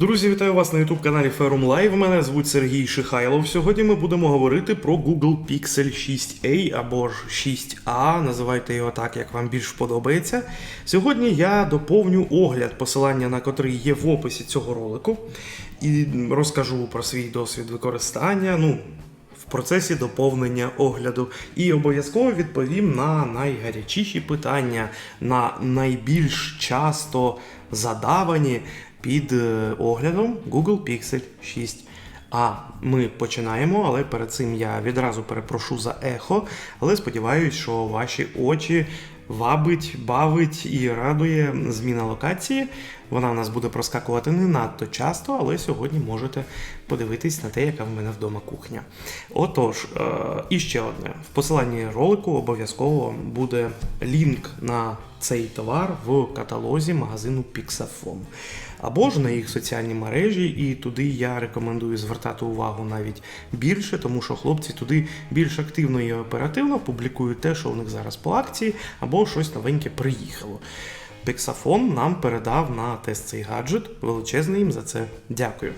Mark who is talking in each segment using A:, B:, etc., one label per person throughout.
A: Друзі, вітаю вас на youtube каналі Ferrum Live. Мене звуть Сергій Шихайлов. Сьогодні ми будемо говорити про Google Pixel 6a або ж 6a, називайте його так, як вам більш подобається. Сьогодні я доповню огляд, посилання на котрий є в описі цього ролику, і розкажу про свій досвід використання. Ну, в процесі доповнення огляду і обов'язково відповім на найгарячіші питання, на найбільш часто задавані під е, оглядом Google Pixel 6. А ми починаємо, але перед цим я відразу перепрошу за ехо, але сподіваюся, що ваші очі вабить, бавить і радує зміна локації. Вона в нас буде проскакувати не надто часто, але сьогодні можете подивитись на те, яка в мене вдома кухня. Отож, е, і ще одне. В посиланні ролику обов'язково буде лінк на цей товар в каталозі магазину Pixafon. Або ж на їх соціальні мережі, і туди я рекомендую звертати увагу навіть більше, тому що хлопці туди більш активно і оперативно публікують те, що у них зараз по акції, або щось новеньке приїхало. Pixafon нам передав на тест цей гаджет. Величезне їм за це дякую.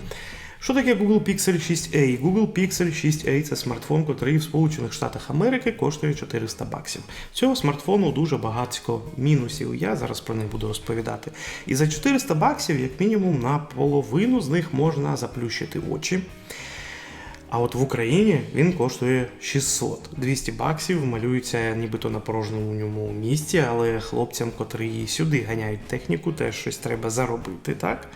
A: Що таке Google Pixel 6a? Google Pixel 6a це смартфон, котрий в Сполучених Штатах Америки коштує 400 баксів. Цього смартфону дуже багато мінусів. Я зараз про них буду розповідати. І за 400 баксів, як мінімум, на половину з них можна заплющити очі. А от в Україні він коштує 600. 200 баксів малюється нібито на порожньому ньому місці, але хлопцям, котрі сюди ганяють техніку, теж щось треба заробити, так?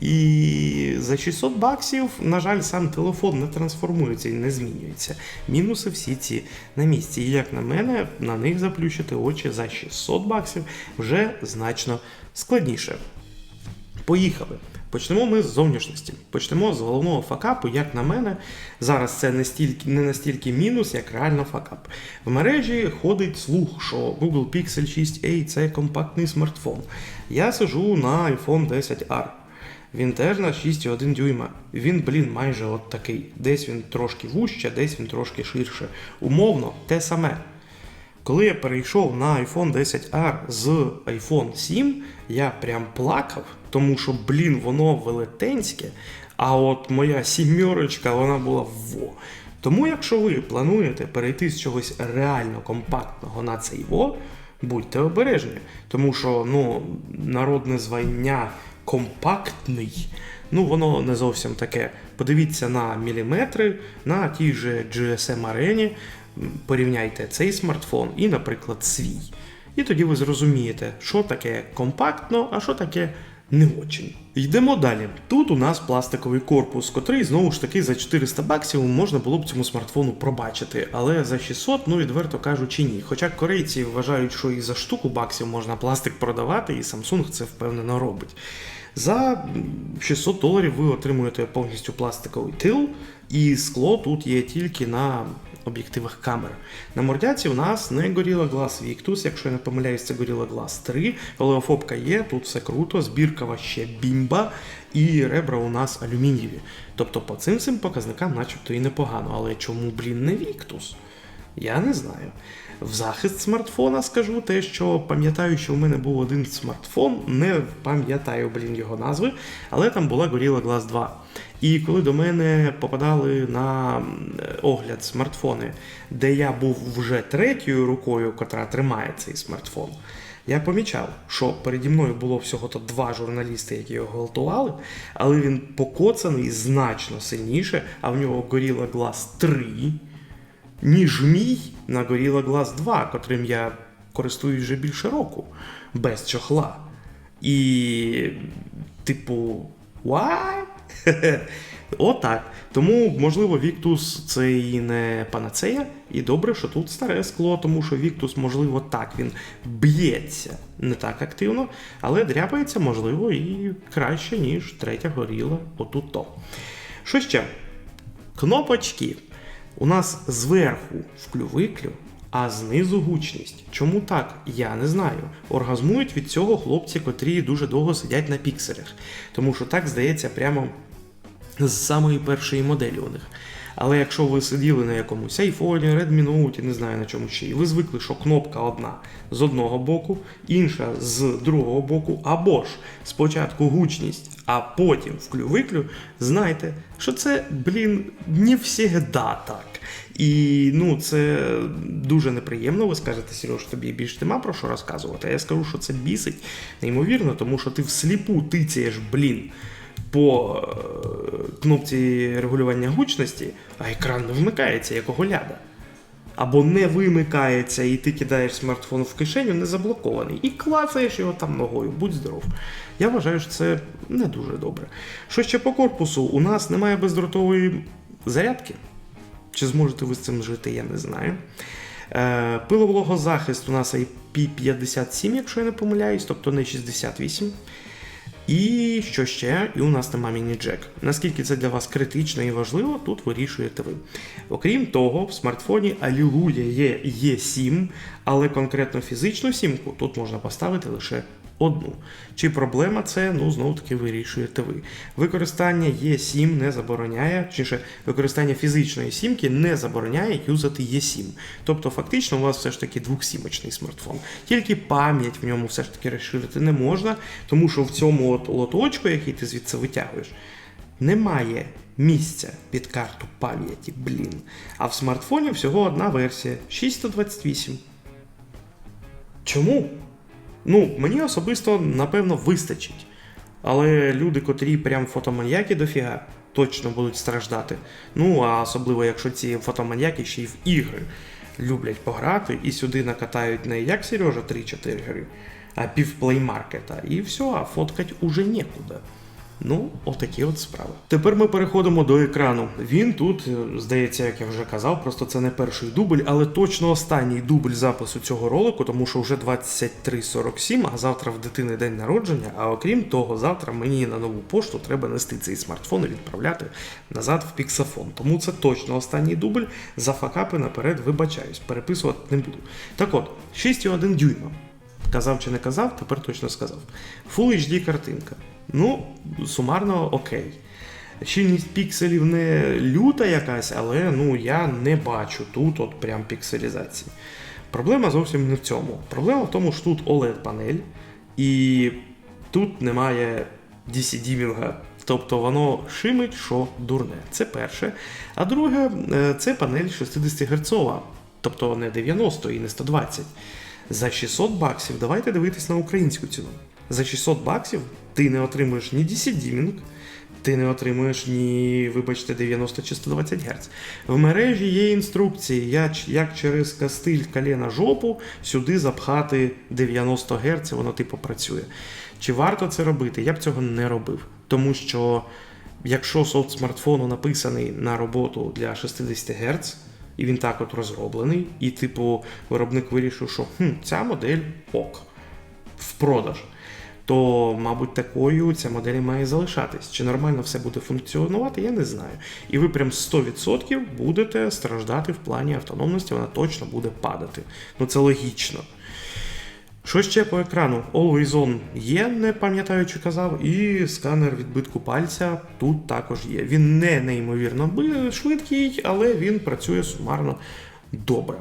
A: І за 600 баксів, на жаль, сам телефон не трансформується і не змінюється. Мінуси всі ці на місці. І як на мене, на них заплющити очі за 600 баксів вже значно складніше. Поїхали. Почнемо ми з зовнішності. Почнемо з головного факапу, як на мене. Зараз це не, стільки, не настільки мінус, як реально факап. В мережі ходить слух, що Google Pixel 6a це компактний смартфон. Я сижу на iPhone 10R. Він теж на 6,1 дюйма. Він, блін, майже от такий. Десь він трошки вужче, десь він трошки ширше. Умовно, те саме. Коли я перейшов на iPhone 10R з iPhone 7, я прям плакав, тому що, блін, воно велетенське, а от моя сімерочка, вона була во. Тому, якщо ви плануєте перейти з чогось реально компактного на цей во, будьте обережні, тому що ну, народне звання компактний, ну воно не зовсім таке. Подивіться на міліметри, на тій же GSM арені, порівняйте цей смартфон і, наприклад, свій. І тоді ви зрозумієте, що таке компактно, а що таке не очень. Йдемо далі. Тут у нас пластиковий корпус, котрий знову ж таки за 400 баксів можна було б цьому смартфону пробачити, але за 600, ну відверто кажучи, ні. Хоча корейці вважають, що і за штуку баксів можна пластик продавати, і Samsung це впевнено робить. За 600 доларів ви отримуєте повністю пластиковий тил, і скло тут є тільки на об'єктивах камер. На мордяці у нас не Gorilla Glass Victus, якщо я не помиляюсь, це Gorilla Glass 3. Олеофобка є, тут все круто, збірка ще бімба, і ребра у нас алюмінієві. Тобто по цим цим показникам начебто і непогано. Але чому, блін, не Victus? Я не знаю. В захист смартфона скажу те, що пам'ятаю, що в мене був один смартфон, не пам'ятаю, блін, його назви, але там була Gorilla Glass 2. І коли до мене попадали на огляд смартфони, де я був вже третьою рукою, котра тримає цей смартфон, я помічав, що переді мною було всього-то два журналісти, які його гвалтували, але він покоцаний значно сильніше, а в нього Gorilla Glass 3 ніж мій на Gorilla Glass 2, котрим я користуюсь вже більше року, без чохла. І, типу, why? Отак. Тому, можливо, Victus це і не панацея, і добре, що тут старе скло, тому що Victus, можливо, так, він б'ється не так активно, але дряпається, можливо, і краще, ніж третя горіла отут то. Що ще? Кнопочки. У нас зверху вклювиклю, а знизу гучність. Чому так? Я не знаю. Оргазмують від цього хлопці, котрі дуже довго сидять на пікселях. Тому що так здається прямо з самої першої моделі у них. Але якщо ви сиділи на якомусь айфоні, Redmi Note, не знаю на чому ще, і ви звикли, що кнопка одна з одного боку, інша з другого боку, або ж спочатку гучність, а потім вклю-виклю, знайте, що це, блін, не всегда так. І ну, це дуже неприємно. Ви скажете, Сереж, тобі більш нема про що розказувати. А я скажу, що це бісить неймовірно, тому що ти всліпу тицяєш, блін, по е, кнопці регулювання гучності, а екран не вмикається, як оголяда. Або не вимикається, і ти кидаєш смартфон в кишеню, не заблокований, і клацаєш його там ногою, будь здоров. Я вважаю, що це не дуже добре. Що ще по корпусу? У нас немає бездротової зарядки. Чи зможете ви з цим жити, я не знаю. Е, пиловологозахист у нас IP57, якщо я не помиляюсь, тобто не 68. І що ще? І у нас нема міні-джек. Наскільки це для вас критично і важливо, тут вирішуєте ви. Окрім того, в смартфоні Алілуя є Є7, але конкретно фізичну сімку тут можна поставити лише одну. Чи проблема це, ну знову таки вирішуєте ви. Використання Є7 не забороняє, чи ще використання фізичної сімки не забороняє юзати Є7. Тобто, фактично, у вас все ж таки двохсімочний смартфон. Тільки пам'ять в ньому все ж таки розширити не можна, тому що в цьому от лоточку, який ти звідси витягуєш, немає місця під карту пам'яті, блін. А в смартфоні всього одна версія 628. Чому? Ну, мені особисто, напевно, вистачить. Але люди, котрі прям фотоманьяки дофіга, точно будуть страждати. Ну, а особливо, якщо ці фотоманьяки ще й в ігри люблять пограти і сюди накатають не як Сережа 3-4 гри, а пів плеймаркета. І все, а фоткать уже нікуди. Ну, отакі от справи. Тепер ми переходимо до екрану. Він тут, е, здається, як я вже казав, просто це не перший дубль, але точно останній дубль запису цього ролику, тому що вже 23.47, а завтра в дитини день народження. А окрім того, завтра мені на нову пошту треба нести цей смартфон і відправляти назад в піксафон. Тому це точно останній дубль. За факапи наперед вибачаюсь, переписувати не буду. Так от, 6,1 дюйма. Казав чи не казав, тепер точно сказав. Full HD картинка. Ну, сумарно окей. Щільність пікселів не люта якась, але ну, я не бачу тут от прям пікселізації. Проблема зовсім не в цьому. Проблема в тому, що тут OLED-панель, і тут немає DC-дімінга. Тобто воно шимить, що дурне. Це перше. А друге, е, це панель 60 Гц, тобто не 90 і не 120. За 600 баксів давайте дивитись на українську ціну. За 600 баксів ти не отримуєш ні DC Dimming, ти не отримуєш ні, вибачте, 90 чи 120 Гц. В мережі є інструкції, як через кастиль коліна жопу сюди запхати 90 Гц, воно типу працює. Чи варто це робити? Я б цього не робив. Тому що якщо софт смартфону написаний на роботу для 60 Гц, і він так от розроблений, і, типу, виробник вирішив, що хм, ця модель ок в продаж, то, мабуть, такою ця модель має залишатись. Чи нормально все буде функціонувати, я не знаю. І ви прям 100% будете страждати в плані автономності, вона точно буде падати. Ну це логічно. Що ще по екрану? Always On є, не пам'ятаю, чи казав, і сканер відбитку пальця тут також є. Він не неймовірно швидкий, але він працює сумарно добре.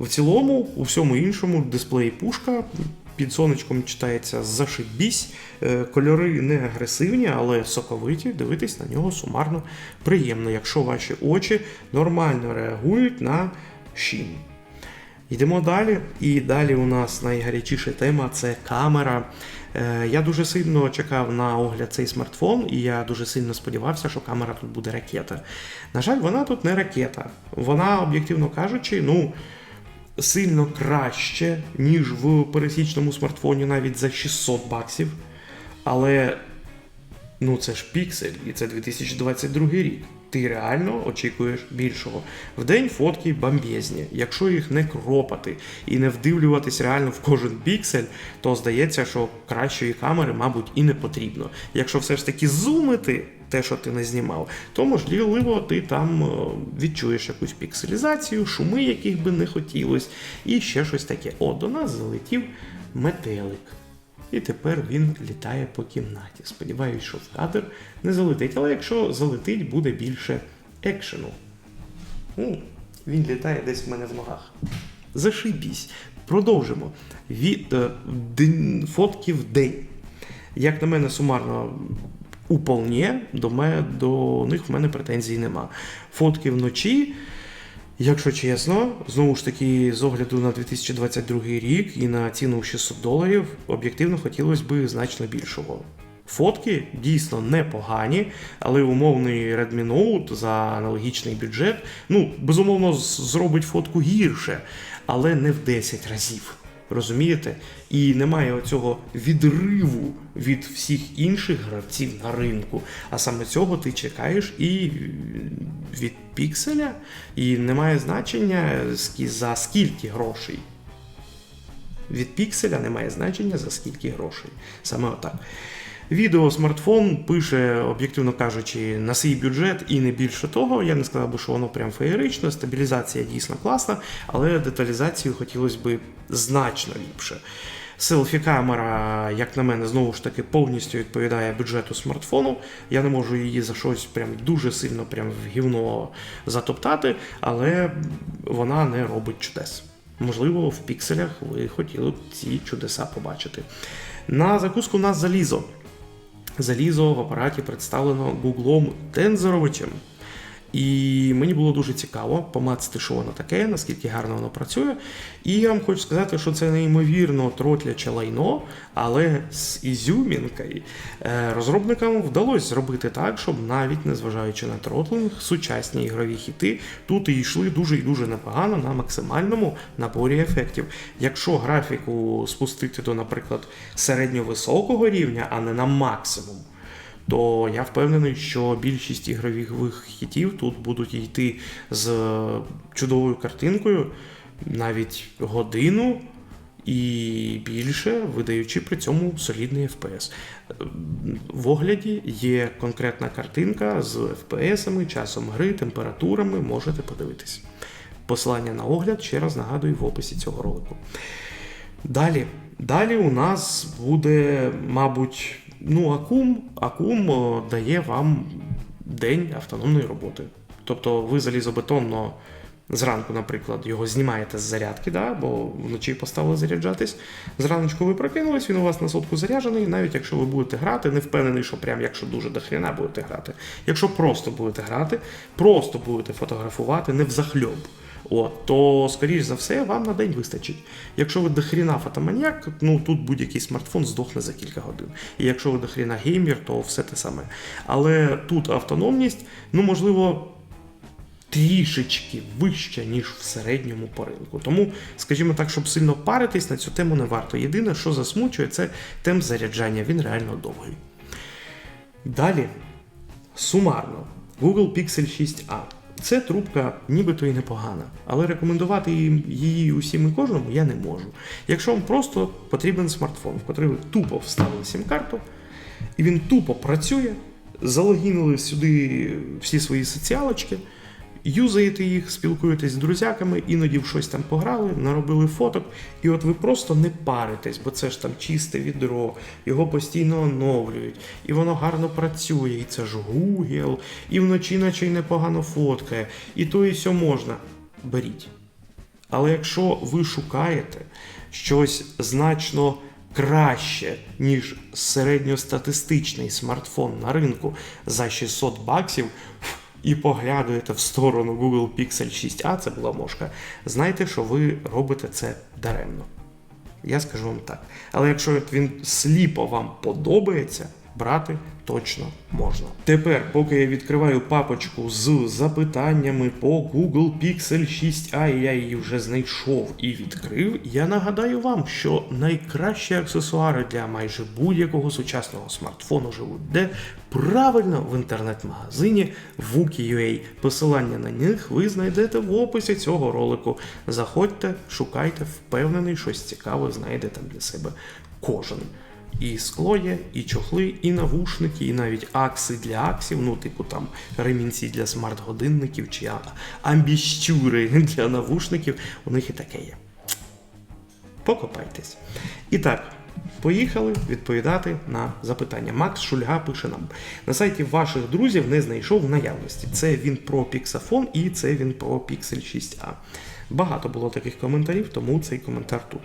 A: В цілому, у всьому іншому, дисплей пушка під сонечком читається зашибісь. Е, Кольори не агресивні, але соковиті. Дивитись на нього сумарно приємно, якщо ваші очі нормально реагують на шін. Йдемо далі. І далі у нас найгарячіша тема це камера. Е, Я дуже сильно чекав на огляд цей смартфон, і я дуже сильно сподівався, що камера тут буде ракета. На жаль, вона тут не ракета. Вона, об'єктивно кажучи, ну. Сильно краще, ніж в пересічному смартфоні навіть за 600 баксів. Але ну це ж піксель, і це 2022 рік. Ти реально очікуєш більшого. Вдень фотки бомбезні. Якщо їх не кропати і не вдивлюватись реально в кожен піксель, то здається, що кращої камери, мабуть, і не потрібно. Якщо все ж таки зумити те, що ти не знімав, то можливо ти там е, відчуєш якусь пікселізацію, шуми, яких би не хотілось, і ще щось таке. О, до нас залетів метелик. І тепер він літає по кімнаті. Сподіваюсь, що в кадр не залетить. Але якщо залетить, буде більше екшену. Ну, він літає десь в мене в ногах. Зашибісь. Продовжимо. Від е, фотки в день. Як на мене, сумарно уполне, до, до них в мене претензій нема. Фотки вночі. Якщо чесно, знову ж таки, з огляду на 2022 рік і на ціну 600 доларів, об'єктивно хотілося б значно більшого. Фотки дійсно непогані, але умовний Redmi Note за аналогічний бюджет, ну, безумовно, зробить фотку гірше, але не в 10 разів. Розумієте? І немає оцього відриву від всіх інших гравців на ринку. А саме цього ти чекаєш і від пікселя, і немає значення за скільки грошей. Від пікселя немає значення за скільки грошей. Саме отак. Відео смартфон пише, об'єктивно кажучи, на свій бюджет і не більше того. Я не сказав би, що воно прям феєрично, стабілізація дійсно класна, але деталізацію хотілося б значно ліпше. Селфі-камера, як на мене, знову ж таки повністю відповідає бюджету смартфону. Я не можу її за щось прям дуже сильно прям в гівно затоптати, але вона не робить чудес. Можливо, в пікселях ви хотіли б ці чудеса побачити. На закуску у нас залізо. Залізо в апараті представлено Гуглом Тензоровичем. І мені було дуже цікаво помацати, що воно таке, наскільки гарно воно працює. І я вам хочу сказати, що це неймовірно тротляче лайно, але з ізюмінкою Е, розробникам вдалося зробити так, щоб навіть незважаючи на тротлинг, сучасні ігрові хіти тут і йшли дуже і дуже непогано на максимальному наборі ефектів. Якщо графіку спустити до, наприклад, середньо-високого рівня, а не на максимум, то я впевнений, що більшість ігрових хітів тут будуть йти з чудовою картинкою навіть годину і більше, видаючи при цьому солідний FPS. В огляді є конкретна картинка з FPS, часом гри, температурами, можете подивитись. Посилання на огляд ще раз нагадую в описі цього ролику. Далі. Далі у нас буде, мабуть, ну, Акум. Акум дає вам день автономної роботи. Тобто ви залізобетонно зранку, наприклад, його знімаєте з зарядки, да, бо вночі поставили заряджатись. Зраночку ви прокинулись, він у вас на сотку заряджений, навіть якщо ви будете грати, не впевнений, що прям якщо дуже дохріна будете грати. Якщо просто будете грати, просто будете фотографувати, не взахльоб. От, то, скоріш за все, вам на день вистачить. Якщо ви дохріна фотоманіяк, ну тут будь-який смартфон здохне за кілька годин. І якщо ви дохріна геймер, то все те саме. Але тут автономність, ну можливо, трішечки вища, ніж в середньому по ринку. Тому, скажімо так, щоб сильно паритись на цю тему не варто. Єдине, що засмучує, це темп заряджання. Він реально довгий. Далі, сумарно, Google Pixel 6a. Це трубка нібито і непогана, але рекомендувати її усім і кожному я не можу. Якщо вам просто потрібен смартфон, в котрий ви тупо вставили сім-карту, і він тупо працює, залогінили сюди всі свої соціалочки, юзаєте їх, спілкуєтесь з друзяками, іноді в щось там пограли, наробили фоток, і от ви просто не паритесь, бо це ж там чисте відро, його постійно оновлюють, і воно гарно працює, і це ж Google, і вночі наче й непогано фоткає, і то і сьо можна. Беріть. Але якщо ви шукаєте щось значно краще, ніж середньостатистичний смартфон на ринку за 600 баксів, і поглядуєте в сторону Google Pixel 6a, це була мошка, знайте, що ви робите це даремно. Я скажу вам так. Але якщо він сліпо вам подобається, брати точно можна. Тепер, поки я відкриваю папочку з запитаннями по Google Pixel 6a, і я її вже знайшов і відкрив, я нагадаю вам, що найкращі аксесуари для майже будь-якого сучасного смартфону живуть де правильно в інтернет-магазині Wookie.ua. Посилання на них ви знайдете в описі цього ролику. Заходьте, шукайте, впевнений, щось цікаве знайдете для себе кожен. І скло є, і чохли, і навушники, і навіть акси для аксів, ну, типу там ремінці для смарт-годинників чи амбіщури для навушників. У них і таке є. Покопайтесь. І так, Поїхали відповідати на запитання. Макс Шульга пише нам: на сайті ваших друзів не знайшов в наявності. Це він про Pixafon і це він про Pixel 6a. Багато було таких коментарів, тому цей коментар тут.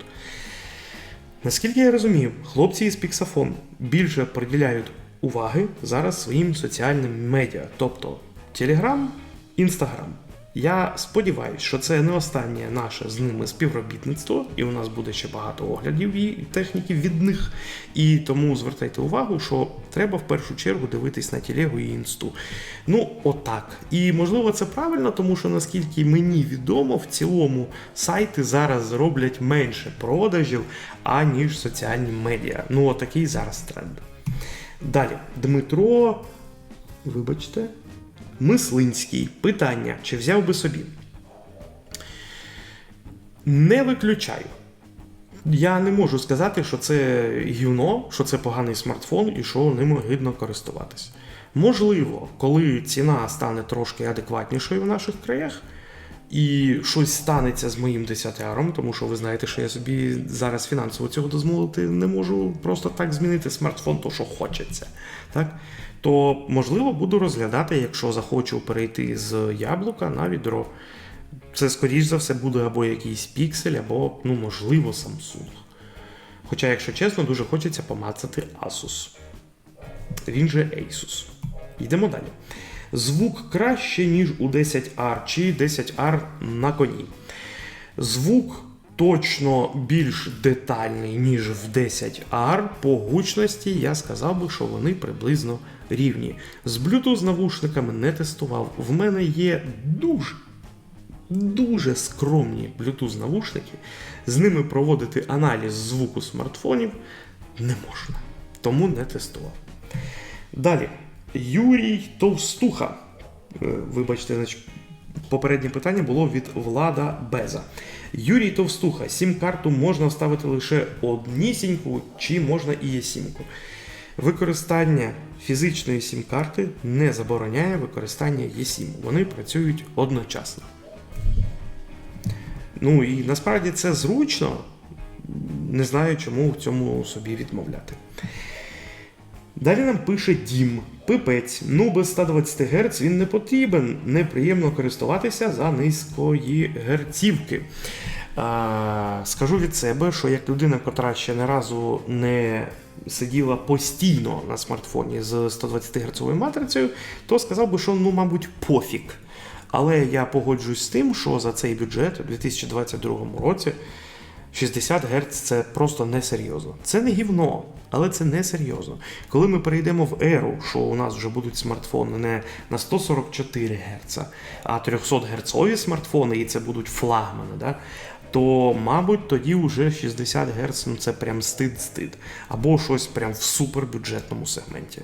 A: Наскільки я розумію, хлопці із Піксафон більше приділяють уваги зараз своїм соціальним медіа, тобто Телеграм, Instagram. Я сподіваюся, що це не останнє наше з ними співробітництво, і у нас буде ще багато оглядів і техніків від них. І тому звертайте увагу, що треба в першу чергу дивитись на телегу і інсту. Ну, отак. І можливо це правильно, тому що наскільки мені відомо, в цілому сайти зараз роблять менше продажів, аніж соціальні медіа. Ну, отакий зараз тренд. Далі, Дмитро, вибачте, Мислинський. Питання: чи взяв би собі? Не виключаю. Я не можу сказати, що це гівно, що це поганий смартфон і що ним гидно користуватись. Можливо, коли ціна стане трошки адекватнішою в наших краях, і щось станеться з моїм 10 аром, тому що ви знаєте, що я собі зараз фінансово цього дозволити не можу просто так змінити смартфон, то що хочеться. Так? То можливо буду розглядати, якщо захочу перейти з яблука на відро. Це, скоріш за все, буде або якийсь піксель, або, ну, можливо, Samsung. Хоча, якщо чесно, дуже хочеться помацати Asus. Він же Asus. Йдемо далі. Звук краще, ніж у 10R чи 10R на коні. Звук точно більш детальний, ніж в 10R. По гучності я сказав би, що вони приблизно рівні. З Bluetooth навушниками не тестував. В мене є дуже. Дуже скромні Bluetooth навушники, з ними проводити аналіз звуку смартфонів не можна, тому не тестував. Далі, Юрій Товстуха. Е, Вибачте, попереднє питання було від Влада Беза. Юрій Товстуха, сім-карту можна вставити лише однісіньку, чи можна і є сімку. Використання фізичної сім-карти не забороняє використання eSIM. Вони працюють одночасно. Ну і насправді це зручно. Не знаю, чому в цьому собі відмовляти. Далі нам пише Дім. Пипець. Ну, без 120 Гц він не потрібен. Неприємно користуватися за низької герцівки. А, скажу від себе, що як людина, котра ще не разу не сиділа постійно на смартфоні з 120 Гц матрицею, то сказав би, що ну, мабуть, пофіг. Але я погоджуюсь з тим, що за цей бюджет у 2022 році 60 Гц це просто несерйозно. Це не гівно, але це несерйозно. Коли ми перейдемо в еру, що у нас вже будуть смартфони не на 144 Гц, а 300 герцові смартфони, і це будуть флагмани, да? то, мабуть, тоді вже 60 Гц ну це прям стид-стид. Або щось прям в супербюджетному сегменті.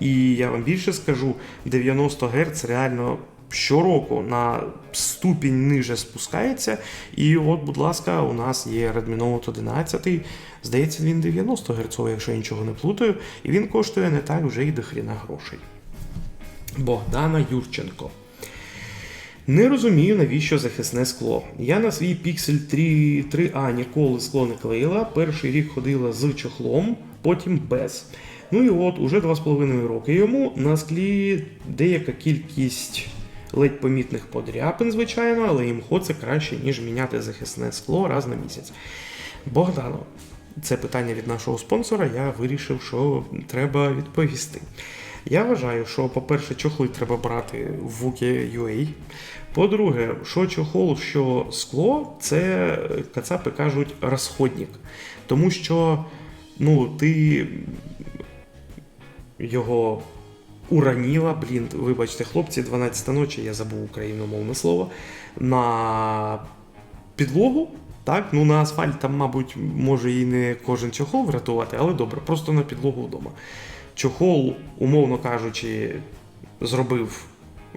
A: І я вам більше скажу, 90 Гц реально щороку на ступінь ниже спускається. І от, будь ласка, у нас є Redmi Note 11. Здається, він 90 Гц, якщо я нічого не плутаю, і він коштує не так вже й до хріна грошей. Богдана Юрченко. Не розумію, навіщо захисне скло. Я на свій Pixel 3, 3A ніколи скло не клеїла. Перший рік ходила з чохлом, потім без. Ну і от уже 2,5 роки йому на склі деяка кількість ледь помітних подряпин, звичайно, але імхо це краще, ніж міняти захисне скло раз на місяць. Богдано, це питання від нашого спонсора. Я вирішив, що треба відповісти. Я вважаю, що, по-перше, чохли треба брати в Wookie.ua. По-друге, що чохол, що скло, це кацапи кажуть розходник. Тому що ну, ти його ураніла, блін, вибачте, хлопці, 12 ночі, я забув україномовне слово, на підлогу. Так, ну на асфальт там, мабуть, може і не кожен чохол врятувати, але добре, просто на підлогу вдома. Чохол, умовно кажучи, зробив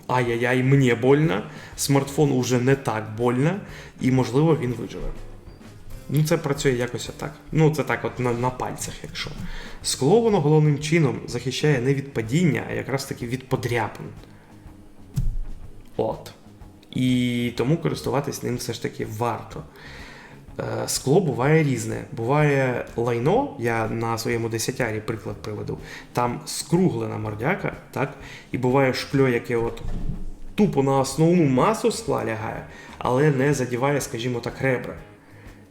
A: ай-яй-яй, мені больно, смартфон уже не так больно, і, можливо, він виживе. Ну, це працює якось отак. Ну, це так, от на, на пальцях, якщо. Скло воно головним чином захищає не від падіння, а якраз таки від подряпин. От. І тому користуватись ним все ж таки варто. Е, Скло буває різне. Буває лайно, я на своєму 10 приклад приведу. Там скруглена мордяка, так? І буває шкло, яке от тупо на основну масу скла лягає, але не задіває, скажімо так, ребра.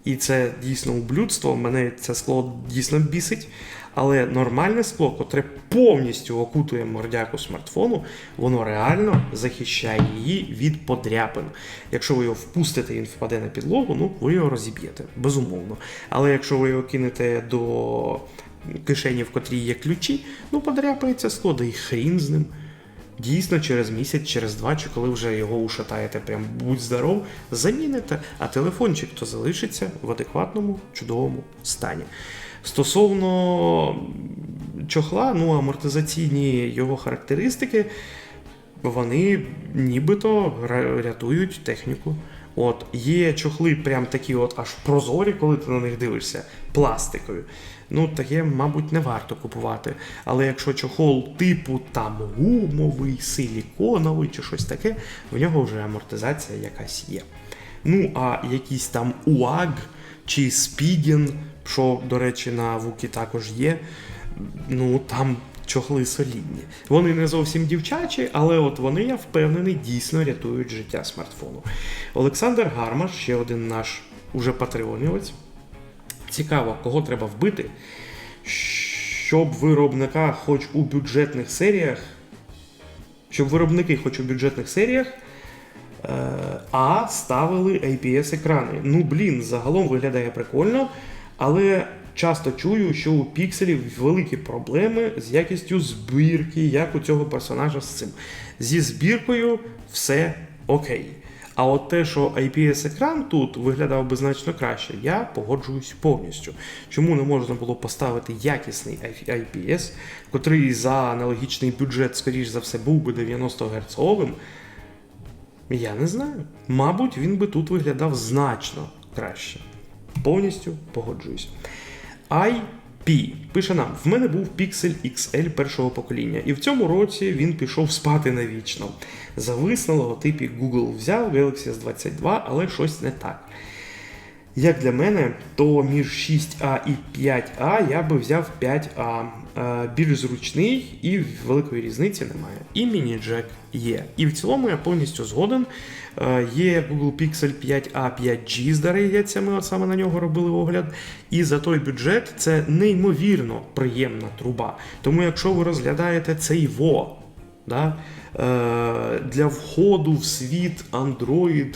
A: І це дійсно ублюдство, мене це скло дійсно бісить. Але нормальне скло, котре повністю окутує мордяку смартфону, воно реально захищає її від подряпин. Якщо ви його впустите і він впаде на підлогу, ну ви його розіб'єте, безумовно. Але якщо ви його кинете до кишені, в котрій є ключі, ну подряпається скло, да і хрін з ним. Дійсно, через місяць, через два, чи коли вже його ушатаєте, прям будь здоров, заміните, а телефончик то залишиться в адекватному, чудовому стані. Стосовно чохла, ну амортизаційні його характеристики, вони нібито рятують техніку. От, є чохли прям такі от аж прозорі, коли ти на них дивишся, пластикові. Ну, таке, мабуть, не варто купувати. Але якщо чохол типу там гумовий, силіконовий чи щось таке, в нього вже амортизація якась є. Ну, а якісь там УАГ чи Спідін, що, до речі, на Вукі також є, ну там чохли солідні. Вони не зовсім дівчачі, але от вони, я впевнений, дійсно рятують життя смартфону. Олександр Гармаш, ще один наш уже патреонівець. Цікаво, кого треба вбити, щоб виробника, хоч у бюджетних серіях, щоб виробники, хоч у бюджетних серіях, е, а ставили IPS-екрани. Ну, блін, загалом виглядає прикольно, але часто чую, що у пікселів великі проблеми з якістю збірки, як у цього персонажа з цим. Зі збіркою все окей. А от те, що IPS-екран тут виглядав би значно краще, я погоджуюсь повністю. Чому не можна було поставити якісний IPS, котрий за аналогічний бюджет, скоріш за все, був би 90 герцовим? Я не знаю. Мабуть, він би тут виглядав значно краще. Повністю погоджуюсь. IP пише нам: в мене був Pixel XL першого покоління, і в цьому році він пішов спати навічно. Завис на логотипі Google взяв Galaxy S22, але щось не так. Як для мене, то між 6А і 5А я би взяв 5А. Е, Більш зручний і великої різниці немає. І міні-джек є. І в цілому я повністю згоден. Е, Є Google Pixel 5A 5G, здається, ми саме на нього робили огляд. І за той бюджет це неймовірно приємна труба. Тому якщо ви розглядаєте цей ВО, да, е, для входу в світ Android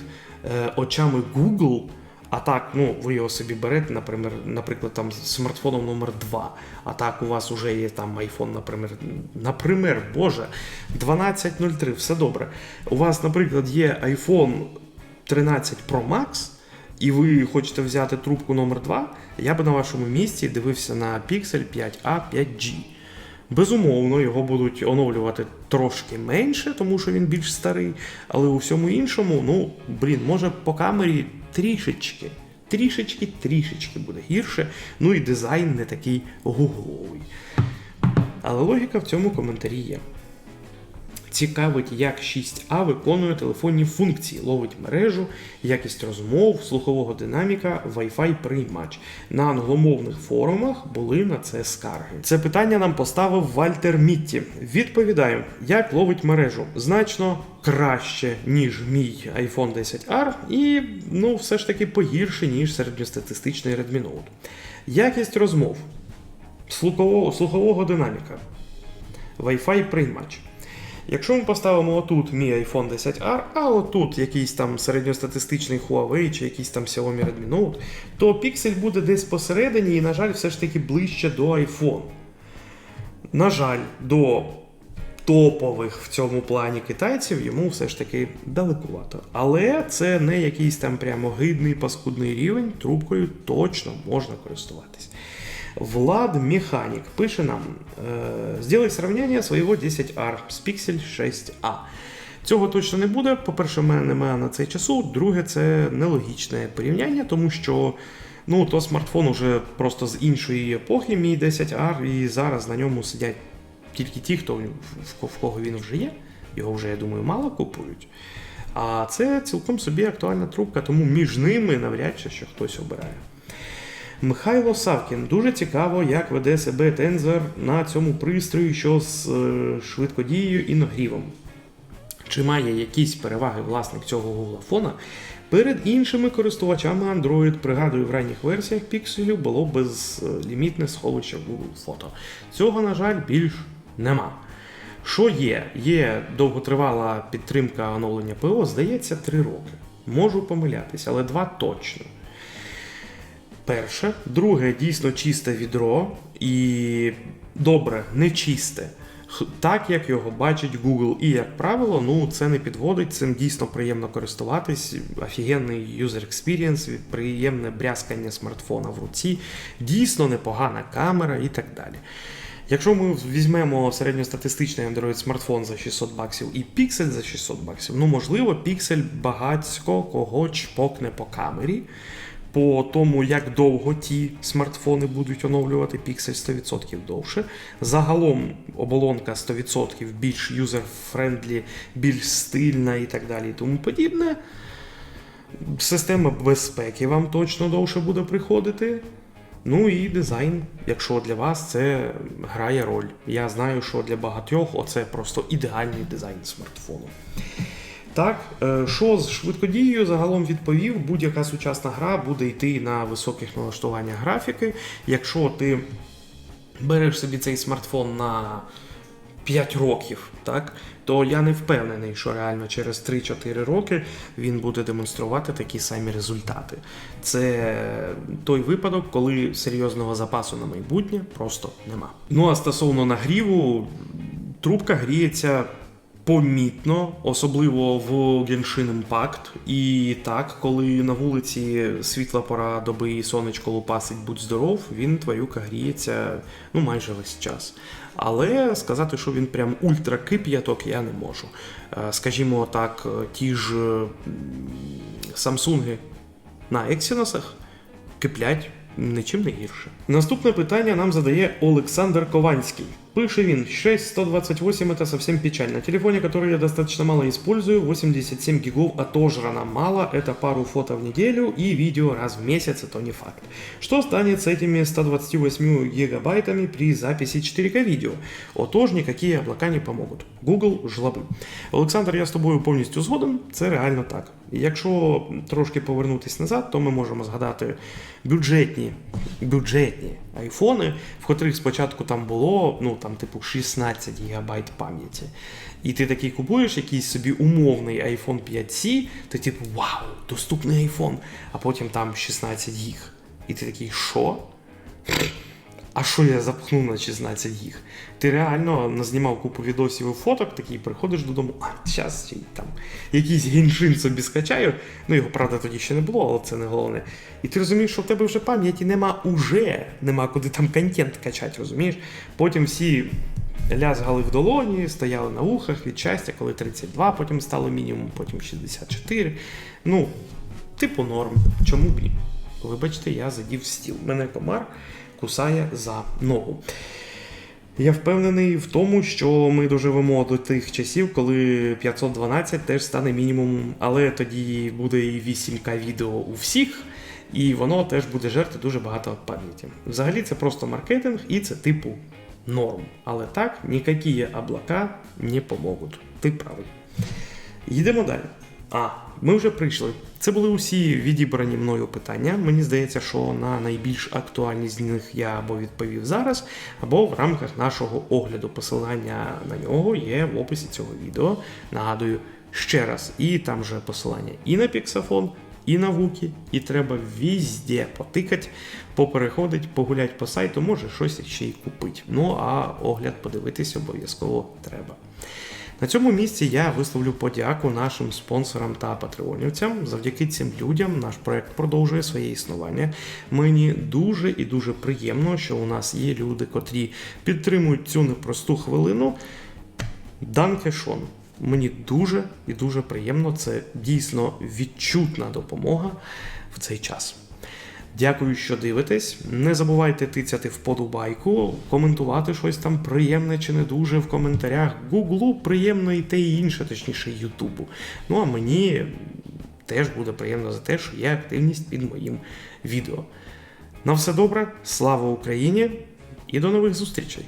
A: очами Google. А так, ну ви його собі берете, наприклад, наприклад, там з смартфоном номер 2 А так у вас вже є там iPhone, наприклад, наприклад, боже, 1203, все добре. У вас, наприклад, є iPhone 13 Pro Max, і ви хочете взяти трубку номер 2 я би на вашому місці дивився на Pixel 5A 5G. Безумовно, його будуть оновлювати трошки менше, тому що він більш старий. Але у всьому іншому, ну, блін, може по камері трішечки, трішечки, трішечки буде гірше. Ну і дизайн не такий гугловий. Але логіка в цьому коментарі є. Цікавить, як 6А виконує телефонні функції, ловить мережу, якість розмов, слухового динаміка, Wi-Fi приймач. На англомовних форумах були на це скарги. Це питання нам поставив Вальтер Мітті. Відповідаю, як ловить мережу значно краще, ніж мій iPhone 10R, і ну, все ж таки погірше, ніж середньостатистичний Redmi Note. Якість розмов, слухового, слухового динаміка, Wi-Fi приймач. Якщо ми поставимо отут мій iPhone 10R, а отут якийсь там середньостатистичний Huawei чи якийсь там Xiaomi Redmi Note, то піксель буде десь посередині і, на жаль, все ж таки ближче до iPhone. На жаль, до топових в цьому плані китайців йому все ж таки далекувато. Але це не якийсь там прямо гидний паскудний рівень, трубкою точно можна користуватись. Влад Механик пише нам: э, сделай сравнение своего 10R з Pixel 6a. Цього точно не буде. По-перше, в мене немає на це часу. Друге, це нелогічне порівняння, тому що ну, то смартфон уже просто з іншої епохи, мій 10R, і зараз на ньому сидять тільки ті, хто в кого він вже є. Його вже, я думаю, мало купують. А це цілком собі актуальна трубка, тому між ними навряд чи що хтось обирає. Михайло Савкін дуже цікаво, як веде себе тензор на цьому пристрої, що з е, швидкодією і нагрівом. Чи має якісь переваги власник цього Google фона перед іншими користувачами Android? Пригадую, в ранніх версіях пікселів було безлімітне сховище Google Фото. Цього, на жаль, більш нема. Що є? Є довготривала підтримка оновлення ПО, здається, 3 роки. Можу помилятися, але 2 точно. Перше. Друге, дійсно чисте відро і добре, не чисте. Так, як його бачить Google. І, як правило, ну це не підводить, цим дійсно приємно користуватись. Офігенний user experience, приємне брязкання смартфона в руці, дійсно непогана камера і так далі. Якщо ми візьмемо середньостатистичний Android смартфон за 600 баксів і піксель за 600 баксів, ну можливо, піксель багатько кого чпокне по камері. По тому, як довго ті смартфони будуть оновлювати піксель 100% довше. Загалом оболонка 100% більш юзер-френдлі, більш стильна і так далі і тому подібне. Система безпеки вам точно довше буде приходити. Ну і дизайн, якщо для вас це грає роль. Я знаю, що для багатьох оце просто ідеальний дизайн смартфону. Так, е, що з швидкодією загалом відповів, будь-яка сучасна гра буде йти на високих налаштуваннях графіки. Якщо ти береш собі цей смартфон на 5 років, так, то я не впевнений, що реально через 3-4 роки він буде демонструвати такі самі результати. Це той випадок, коли серйозного запасу на майбутнє просто нема. Ну а стосовно нагріву, трубка гріється помітно, особливо в Genshin Impact. І так, коли на вулиці світла пора доби і сонечко лупасить, будь здоров, він тварюка гріється ну майже весь час. Але сказати, що він прям ультра кип'яток, я не можу. Е, Скажімо так, е, ті ж Samsung на Ексіносах киплять нічим не гірше. Наступне питання нам задає Олександр Кованський. Пише він 6128 это совсем печально. На телефоне, который я достаточно мало использую, 87 гигов отожрано мало, это пару фото в неделю и видео раз в месяц, это не факт. Что станет с этими 128 гигабайтами при записи 4К видео? Отож, никакие облака не помогут. Google жлоби. Олександр, я з тобою повністю згоден, це реально так. І Якщо трошки повернутися назад, то ми можемо згадати бюджетні, бюджетні айфони, в котрих спочатку там було ну там типу 16 ГБ пам'яті. І ти такий купуєш якийсь собі умовний iPhone 5C, ти типу вау, доступний iPhone, а потім там 16 гіг. І ти такий, що? А що я запхнув на 16 гіг? Ти реально назнімав купу відосів і фоток, такий приходиш додому, а зараз там якийсь гіншин собі скачаю. Ну його правда тоді ще не було, але це не головне. І ти розумієш, що в тебе вже пам'яті нема уже, нема куди там контент качати, розумієш? Потім всі лязгали в долоні, стояли на ухах від щастя, коли 32, потім стало мінімум, потім 64. Ну, типу норм. Чому б ні? Вибачте, я задів стіл. Мене комар кусає за ногу. Я впевнений в тому, що ми доживемо до тих часів, коли 512 теж стане мінімумом, але тоді буде і 8К відео у всіх, і воно теж буде жерти дуже багато пам'яті. Взагалі це просто маркетинг і це типу норм. Але так, ніякі облака не помогуть. Ти правий. Їдемо далі. А, ми вже прийшли. Це були усі відібрані мною питання. Мені здається, що на найбільш актуальні з них я або відповів зараз, або в рамках нашого огляду. Посилання на нього є в описі цього відео. Нагадую ще раз, і там же посилання і на Pixafon, і на Вукі, і треба візде потикати, попереходить, погулять по сайту, може щось ще й купити. Ну а огляд подивитись обов'язково треба. На цьому місці я висловлю подяку нашим спонсорам та патреонівцям. Завдяки цим людям наш проект продовжує своє існування. Мені дуже і дуже приємно, що у нас є люди, котрі підтримують цю непросту хвилину. Данке Шон. Мені дуже і дуже приємно. Це дійсно відчутна допомога в цей час. Дякую, що дивитесь. Не забувайте тицяти вподобайку, коментувати щось там приємне чи не дуже в коментарях. Гуглу приємно і те і інше, точніше, Ютубу. Ну а мені теж буде приємно за те, що є активність під моїм відео. На все добре, слава Україні і до нових зустрічей!